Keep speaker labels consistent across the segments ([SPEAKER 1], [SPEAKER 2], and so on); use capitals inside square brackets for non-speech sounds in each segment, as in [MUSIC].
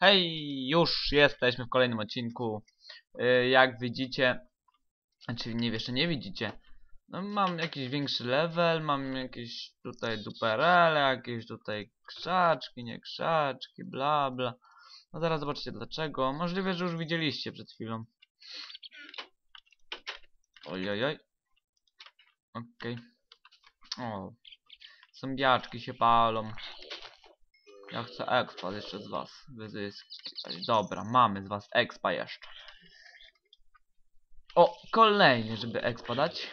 [SPEAKER 1] Hej, już jesteśmy w kolejnym odcinku. Yy, jak widzicie, znaczy nie jeszcze nie widzicie, no mam jakiś większy level, mam jakieś tutaj duperele, jakieś tutaj krzaczki, nie krzaczki, bla bla. No zaraz zobaczycie dlaczego. Możliwe, że już widzieliście przed chwilą. Ojojoj. Okej. O. Zombiaczki się palą. Ja chcę expa jeszcze z was. Dobra, mamy z was expa jeszcze. O, kolejny, żeby expa dać.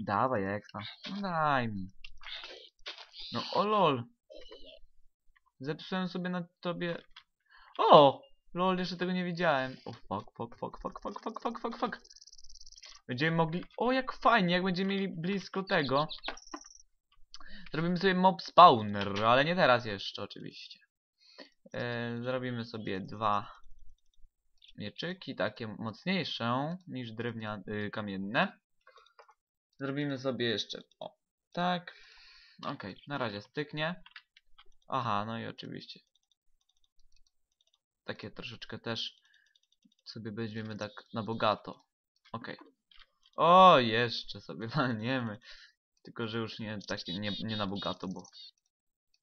[SPEAKER 1] Dawaj expa. No daj mi. No o lol. Zepsułem sobie na tobie... O! Lol, jeszcze tego nie widziałem. O fuck, fuck, fuck, fuck, fuck, fuck, fuck, fuck, fuck. Będziemy mogli... O, jak fajnie, jak będziemy mieli blisko tego. Zrobimy sobie mob spawner, ale nie teraz jeszcze oczywiście. E, zrobimy sobie dwa mieczyki, takie mocniejsze niż drewniane, y, kamienne. Zrobimy sobie jeszcze, o, tak. Okej, okay, na razie styknie. Aha, no i oczywiście. Takie troszeczkę też sobie weźmiemy tak na bogato. Okej. Okay. O, jeszcze sobie walniemy. Tylko, że już nie takie, nie, nie na bogato, bo...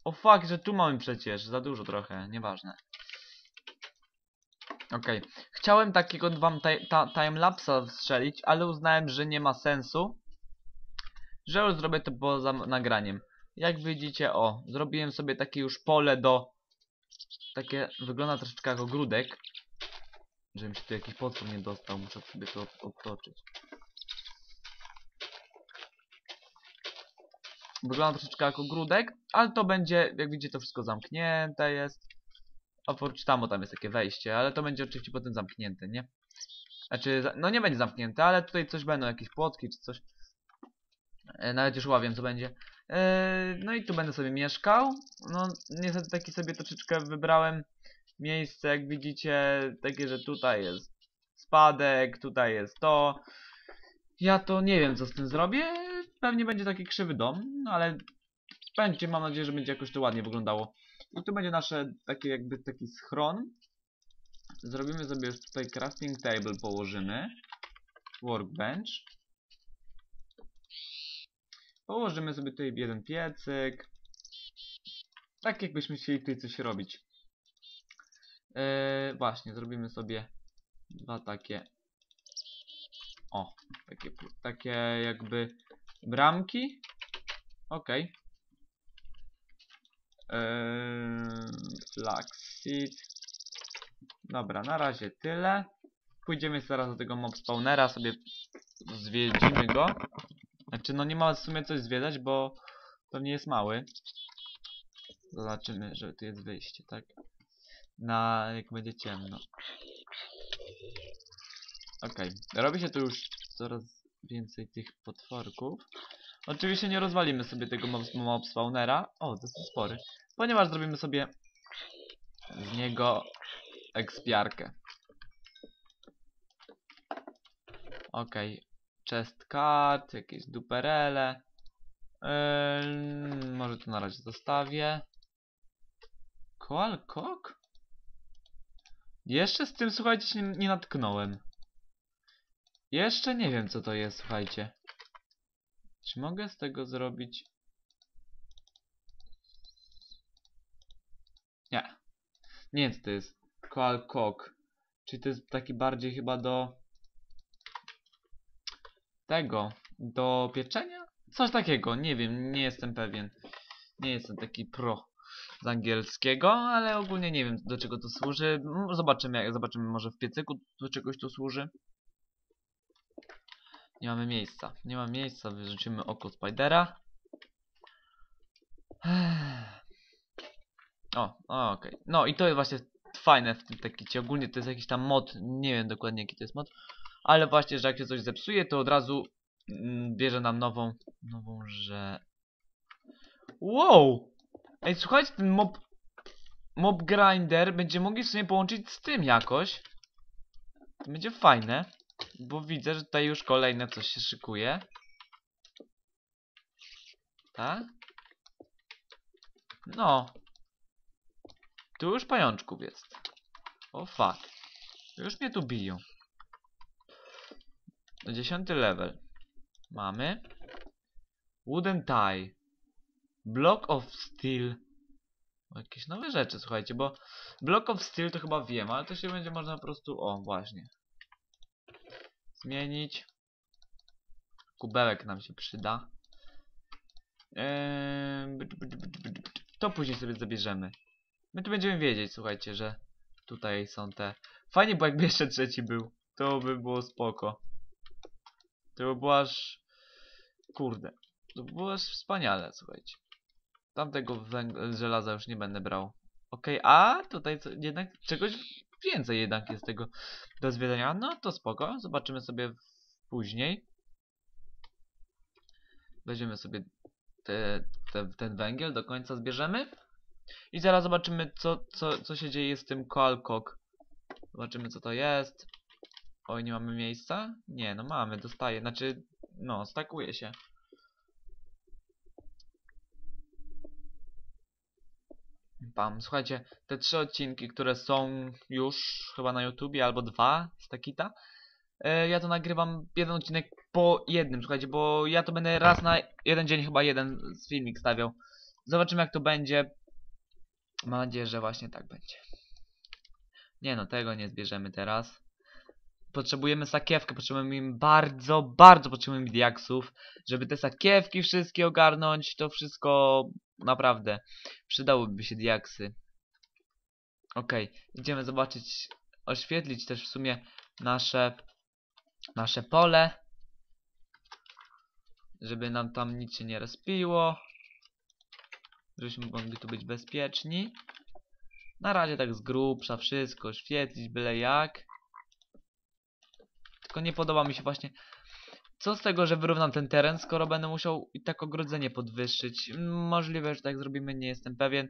[SPEAKER 1] O fuck, że tu mamy przecież, za dużo trochę, nieważne. Okej, okay. chciałem takiego wam timelapsa strzelić, ale uznałem, że nie ma sensu. Że już zrobię to poza nagraniem. Jak widzicie, o, zrobiłem sobie takie już pole do... Takie, wygląda troszeczkę jak ogródek. Żebym się tu jakiś potwór nie dostał, muszę sobie to obtoczyć. Wygląda troszeczkę jako ogródek, ale to będzie, jak widzicie, to wszystko zamknięte jest. Oprócz tam, tam jest takie wejście, ale to będzie oczywiście potem zamknięte, nie? Znaczy, no nie będzie zamknięte, ale tutaj coś będą, jakieś płotki czy coś. E, nawet już ławię, co będzie. E, no i tu będę sobie mieszkał. No, niestety taki sobie troszeczkę wybrałem miejsce, jak widzicie, takie, że tutaj jest spadek, tutaj jest to. Ja to nie wiem, co z tym zrobię. Pewnie będzie taki krzywy dom, no ale będzie, mam nadzieję, że będzie jakoś to ładnie wyglądało. No tu będzie nasze takie jakby taki schron. Zrobimy sobie już tutaj crafting table położymy. Workbench. Położymy sobie tutaj jeden piecyk. Tak jakbyśmy chcieli tutaj coś robić. Yy, właśnie, zrobimy sobie dwa takie o, takie, takie jakby bramki. Okej. Okay. Eee. Dobra, na razie tyle. Pójdziemy zaraz do tego mob spawnera, sobie zwiedzimy go. Znaczy, no nie ma w sumie coś zwiedzać, bo to nie jest mały. Zobaczymy, że tu jest wyjście, tak? Na, jak będzie ciemno. Okej, okay. robi się tu już coraz więcej tych potworków. Oczywiście nie rozwalimy sobie tego mob, mob spawnera. O, dosyć spory. Ponieważ zrobimy sobie z niego ekspiarkę. Okej. Okay. Chest card, jakieś duperele. Yy, może to na razie zostawię. Koal kok? Jeszcze z tym, słuchajcie, się nie natknąłem. Jeszcze nie wiem co to jest, słuchajcie. Czy mogę z tego zrobić... Nie. Nie wiem co to jest. Koal Kok. Czyli to jest taki bardziej chyba do... Tego. Do pieczenia? Coś takiego, nie wiem, nie jestem pewien. Nie jestem taki pro z angielskiego, ale ogólnie nie wiem do czego to służy. Zobaczymy, jak zobaczymy może w piecyku do czegoś to służy. Nie mamy miejsca. Nie ma miejsca. Wyrzucimy oko Spidera. O, okej. Okay. No i to jest właśnie fajne w tym tekicie. Ogólnie to jest jakiś tam mod. Nie wiem dokładnie jaki to jest mod. Ale właśnie, że jak się coś zepsuje, to od razu mm, bierze nam nową, nową, że... Wow! Ej, słuchajcie, ten mob... Mob grinder będzie mogli sobie połączyć z tym jakoś. To będzie fajne. Bo widzę, że tutaj już kolejne coś się szykuje. Tak? No. Tu już pajączków jest. O fuck. Już mnie tu biją. Dziesiąty level. Mamy. Wooden tie. Block of steel. Jakieś nowe rzeczy, słuchajcie, bo Block of steel to chyba wiem, ale to się będzie można po prostu... O, właśnie. Zmienić. Kubełek nam się przyda. Eee. To później sobie zabierzemy. My tu będziemy wiedzieć, słuchajcie, że tutaj są te... Fajnie, bo jakby jeszcze trzeci był. To by było spoko. To by było aż... Kurde. To by było aż wspaniale, słuchajcie. Tamtego żelaza już nie będę brał. Okej, a tutaj co, jednak czegoś więcej jednak jest tego do zwiedzenia. No to spoko. Zobaczymy sobie później. Weźmiemy sobie te, te, ten węgiel, do końca zbierzemy. I zaraz zobaczymy, co, co, co się dzieje z tym Coalcock. Zobaczymy, co to jest. Oj, nie mamy miejsca? Nie, no mamy, dostaje. Znaczy, no, stakuje się. Pam, słuchajcie, te trzy odcinki, które są już chyba na YouTubie, albo dwa z Takita, e, ja to nagrywam jeden odcinek po jednym, słuchajcie, bo ja to będę raz na jeden dzień chyba jeden z filmik stawiał. Zobaczymy jak to będzie. Mam nadzieję, że właśnie tak będzie. Nie no, tego nie zbierzemy teraz. Potrzebujemy sakiewkę, potrzebujemy im bardzo, bardzo potrzebujemy diaksów, żeby te sakiewki wszystkie ogarnąć, to wszystko naprawdę przydałyby się diaksy. Okej, idziemy zobaczyć, oświetlić też w sumie nasze, nasze pole, żeby nam tam nic się nie rozpiło, żebyśmy mogli tu być bezpieczni. Na razie tak z grubsza wszystko oświetlić byle jak. Tylko nie podoba mi się właśnie. Co z tego, że wyrównam ten teren, skoro będę musiał i tak ogrodzenie podwyższyć? Możliwe, że tak zrobimy, nie jestem pewien.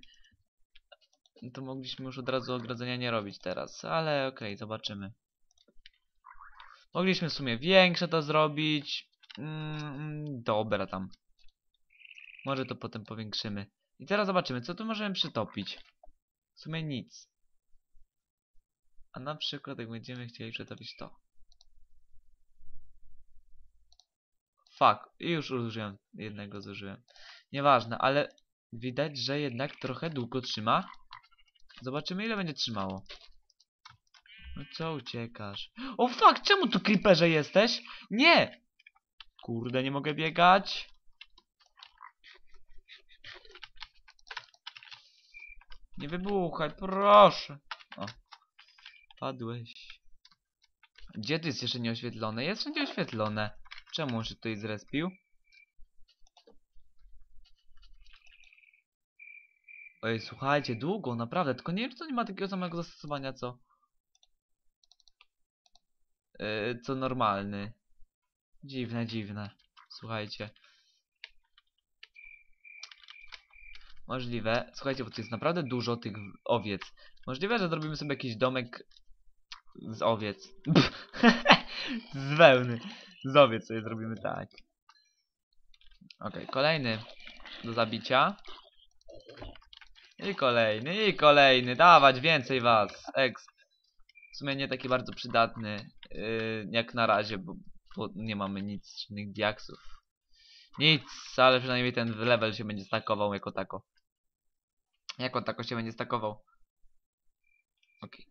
[SPEAKER 1] To mogliśmy już od razu ogrodzenia nie robić teraz, ale okej, zobaczymy. Mogliśmy w sumie większe to zrobić. Mm, dobra tam. Może to potem powiększymy. I teraz zobaczymy, co tu możemy przytopić. W sumie nic. A na przykład jak będziemy chcieli przetopić to. Fuck, już użyłem jednego zużyłem. Nieważne, ale widać, że jednak trochę długo trzyma. Zobaczymy ile będzie trzymało. No co uciekasz? O fuck, czemu tu creeperze jesteś? Nie! Kurde, nie mogę biegać. Nie wybuchaj, proszę. O. Padłeś. Gdzie to jest jeszcze nieoświetlone? Jest wszędzie oświetlone. Czemu on się tutaj zrespił? Ej, słuchajcie, długo, naprawdę. Tylko nie wiem, czy to nie ma takiego samego zastosowania, co... Yy, co normalny. Dziwne, dziwne. Słuchajcie. Możliwe. Słuchajcie, bo tu jest naprawdę dużo tych owiec. Możliwe, że zrobimy sobie jakiś domek z owiec. [LAUGHS] z wełny. Z owiec sobie zrobimy tak. Okej, kolejny do zabicia. I kolejny, i kolejny. Dawać więcej was. Exp. W sumie nie taki bardzo przydatny yy, jak na razie, bo, bo nie mamy nic, żadnych diaksów. Nic, ale przynajmniej ten level się będzie stakował jako tako. Jako tako się będzie stakował. Okej.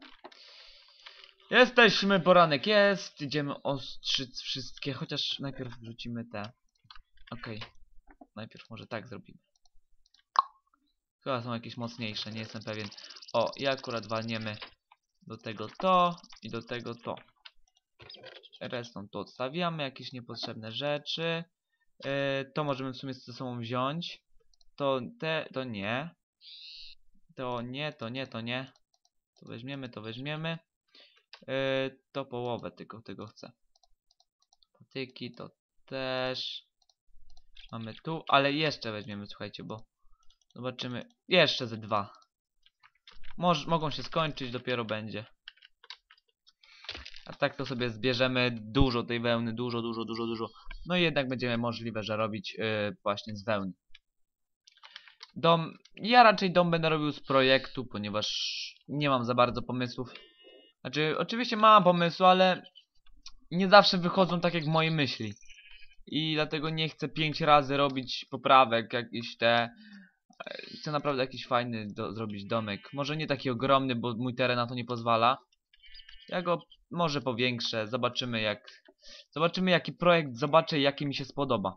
[SPEAKER 1] Jesteśmy, poranek jest. Idziemy ostrzyc wszystkie, chociaż najpierw wrzucimy te. Okej. Najpierw może tak zrobimy. Chyba są jakieś mocniejsze, nie jestem pewien. O, i akurat walniemy do tego to i do tego to. Resztą tu odstawiamy, jakieś niepotrzebne rzeczy. Yy, to możemy w sumie ze sobą wziąć. To te, to nie. To nie, to nie, to nie. To weźmiemy, to weźmiemy. Yy, to połowę tylko tego chcę. Patyki to też. Mamy tu, ale jeszcze weźmiemy, słuchajcie, bo zobaczymy. Jeszcze ze dwa. Moż, mogą się skończyć, dopiero będzie. A tak to sobie zbierzemy dużo tej wełny, dużo, dużo, dużo, dużo. No i jednak będziemy możliwe, że robić yy, właśnie z wełny. Dom, ja raczej dom będę robił z projektu, ponieważ nie mam za bardzo pomysłów Znaczy, oczywiście mam pomysł, ale nie zawsze wychodzą tak jak moje myśli. I dlatego nie chcę pięć razy robić poprawek, jakieś te... e, Chcę naprawdę jakiś fajny do, zrobić domek. Może nie taki ogromny, bo mój teren na to nie pozwala. Ja go może powiększę, zobaczymy jak... Zobaczymy jaki projekt, zobaczę jaki mi się spodoba.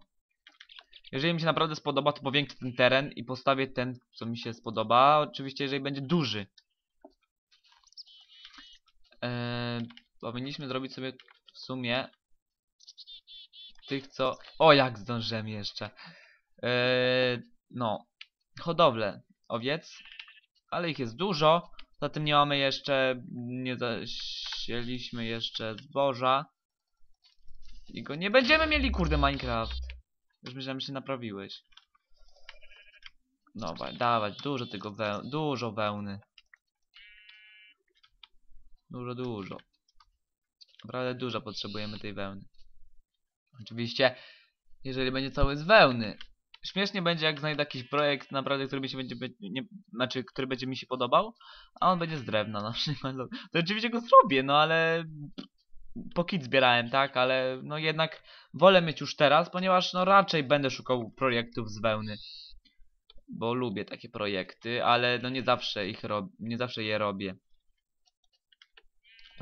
[SPEAKER 1] Jeżeli mi się naprawdę spodoba, to powiększę ten teren i postawię ten, co mi się spodoba. Oczywiście, jeżeli będzie duży. Eee, powinniśmy zrobić sobie w sumie tych, co... O, jak zdążyłem jeszcze. Eee, no, hodowlę owiec, ale ich jest dużo. Zatem nie mamy jeszcze, nie zasieliśmy jeszcze zboża. I go nie będziemy mieli, kurde, Minecraft. Już myślałem, że się naprawiłeś. No, wa- dawać, dużo tego dużo wełny. Dużo, dużo. Naprawdę dużo potrzebujemy tej wełny. Oczywiście, jeżeli będzie cały z wełny. Śmiesznie będzie, jak znajdę jakiś projekt, naprawdę, który mi się będzie, nie, znaczy, który będzie mi się podobał, a on będzie z drewna na przykład. No, [LAUGHS] To oczywiście go zrobię, no ale po kit zbierałem, tak, ale no jednak wolę mieć już teraz, ponieważ no raczej będę szukał projektów z wełny. Bo lubię takie projekty, ale no nie zawsze ich rob nie zawsze je robię.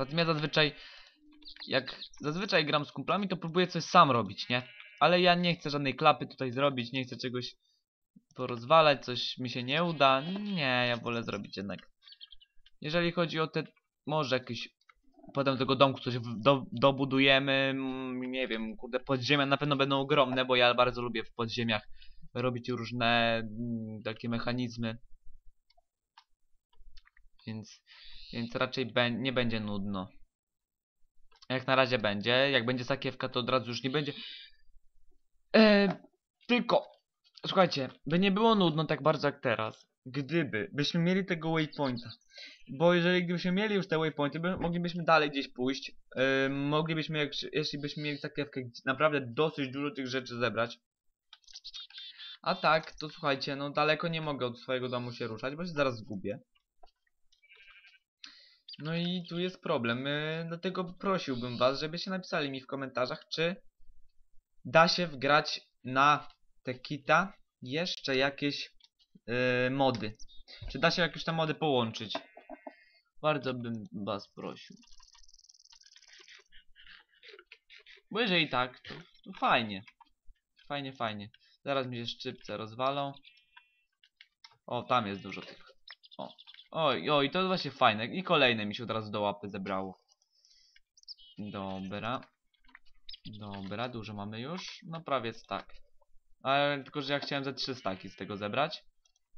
[SPEAKER 1] Poza tym ja zazwyczaj jak zazwyczaj gram z kumplami, to próbuję coś sam robić, nie? Ale ja nie chcę żadnej klapy tutaj zrobić, nie chcę czegoś porozwalać, coś mi się nie uda. Nie, ja wolę zrobić jednak. Jeżeli chodzi o te, może jakieś potem tego domku coś do, dobudujemy, mm, nie wiem, kurde, podziemia na pewno będą ogromne, bo ja bardzo lubię w podziemiach robić różne mm, takie mechanizmy. Więc, więc raczej nie będzie nudno. Jak na razie będzie. Jak będzie sakiewka, to od razu już nie będzie. Eee, tylko, słuchajcie, by nie było nudno tak bardzo jak teraz. Gdyby byśmy mieli tego waypointa. Bo jeżeli gdybyśmy mieli już te waypointy, by, moglibyśmy dalej gdzieś pójść. Eee, moglibyśmy, jak, jeśli byśmy mieli sakiewkę, naprawdę dosyć dużo tych rzeczy zebrać. A tak, to słuchajcie, no daleko nie mogę od swojego domu się ruszać, bo się zaraz zgubię. No i tu jest problem, yy, dlatego prosiłbym was, żebyście napisali mi w komentarzach, czy da się wgrać na te kita jeszcze jakieś yy, mody. Czy da się jakieś te mody połączyć? Bardzo bym was prosił. Bo jeżeli tak, to, to fajnie. Fajnie, fajnie. Zaraz mi się szczypce rozwalą. O, tam jest dużo tych. O. Oj, oj, to właśnie fajne. I kolejne mi się od razu do łapy zebrało. Dobra. Dobra, dużo mamy już. No prawie tak. Ale tylko, że ja chciałem ze 3 staki z tego zebrać.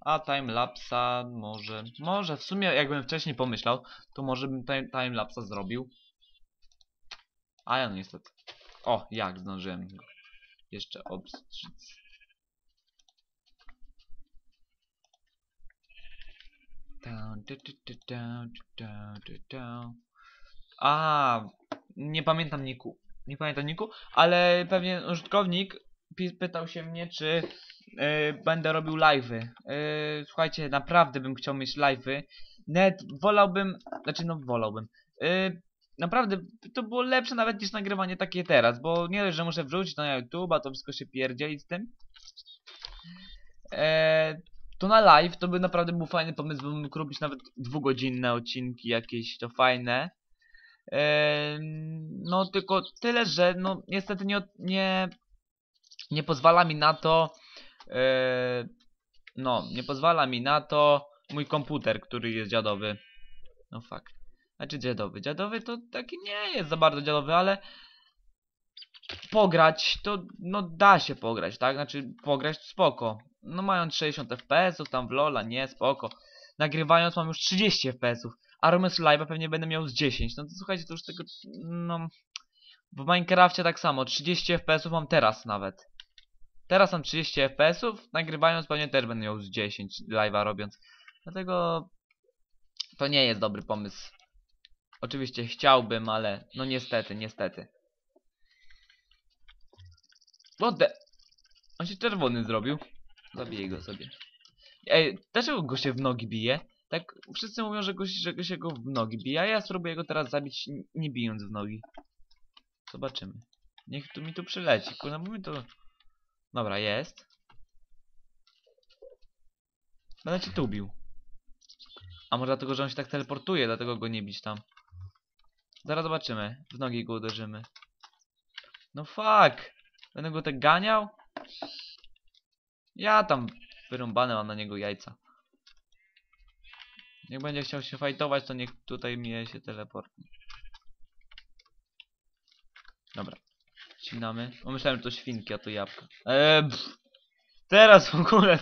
[SPEAKER 1] A timelapsa może... Może w sumie jakbym wcześniej pomyślał, to może bym time, timelapsa zrobił. A ja no niestety. O, jak zdążyłem jeszcze obstrzyc. A, nie pamiętam niku. Nie pamiętam niku, ale pewien użytkownik pytał się mnie, czy y, będę robił live'y. Y, słuchajcie, naprawdę bym chciał mieć live'y. Net wolałbym, znaczy no wolałbym. Y, naprawdę to było lepsze nawet niż nagrywanie takie teraz, bo nie dość, że muszę wrzucić na YouTube, a to wszystko się pierdzieli z tym. To na live to by naprawdę był fajny pomysł, bym mógł robić nawet dwugodzinne odcinki jakieś, to fajne. No tylko tyle, że no niestety nie, nie, nie pozwala mi na to eee, no, nie pozwala mi na to mój komputer, który jest dziadowy. No fakt. Znaczy dziadowy. Dziadowy to taki nie jest za bardzo dziadowy, ale pograć to no da się pograć, tak? Znaczy pograć spoko. No mając 60 fps tam w Lola, nie, spoko. Nagrywając mam już 30 fps, a robiąc live'a pewnie będę miał z 10. No to słuchajcie, to już tego no w Minecrafcie tak samo, 30 fps mam teraz nawet. Teraz mam 30 fps, nagrywając pewnie też będę miał z 10 live'a robiąc. Dlatego to nie jest dobry pomysł. Oczywiście chciałbym, ale no niestety, niestety. Wodę. On się czerwony zrobił. Zabiję go sobie. Ej, dlaczego go się w nogi bije? Tak, wszyscy mówią, że, go, że go się go w nogi bije, a ja spróbuję go teraz zabić nie bijąc w nogi. Zobaczymy. Niech tu mi tu przyleci, kurwa, bo mi to... Dobra, jest. Będę cię tu bił. A może dlatego, że on się tak teleportuje, dlatego go nie bić tam. Zaraz zobaczymy. W nogi go uderzymy. No fuck! Będę go tak ganiał? Ja tam wyrąbane mam na niego jajca. Jak będzie chciał się fajtować, to niech tutaj mnie się teleportnie. Dobra. Ścinamy. O, myślałem, że to świnki, a to jabłka. Eee. Teraz w ogóle.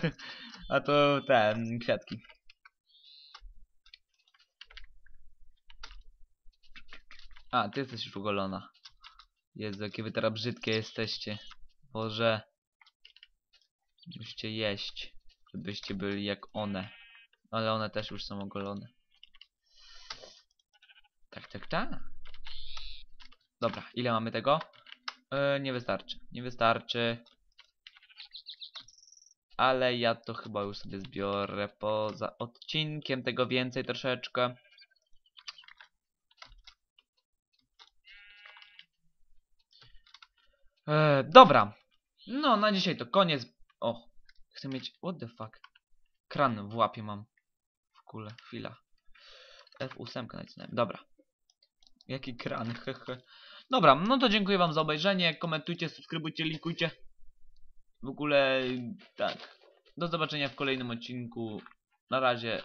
[SPEAKER 1] A to te kwiatki. A, ty jesteś już ugolona. Jezu, jakie wy teraz brzydkie jesteście. Boże. Musicie jeść. Żebyście byli jak one. Ale one też już są ogolone. Tak, tak, tak. Dobra, ile mamy tego? E, nie wystarczy. Nie wystarczy. Ale ja to chyba już sobie zbiorę poza odcinkiem tego więcej troszeczkę. E, dobra. No, na dzisiaj to koniec. O, chcę mieć... What the fuck? Kran w łapie mam. W kule, chwila. F8 nacisnąłem. Dobra. Jaki kran, [LAUGHS] hehe. Dobra, no to dziękuję wam za obejrzenie. Komentujcie, subskrybujcie, linkujcie. W ogóle, tak. Do zobaczenia w kolejnym odcinku. Na razie.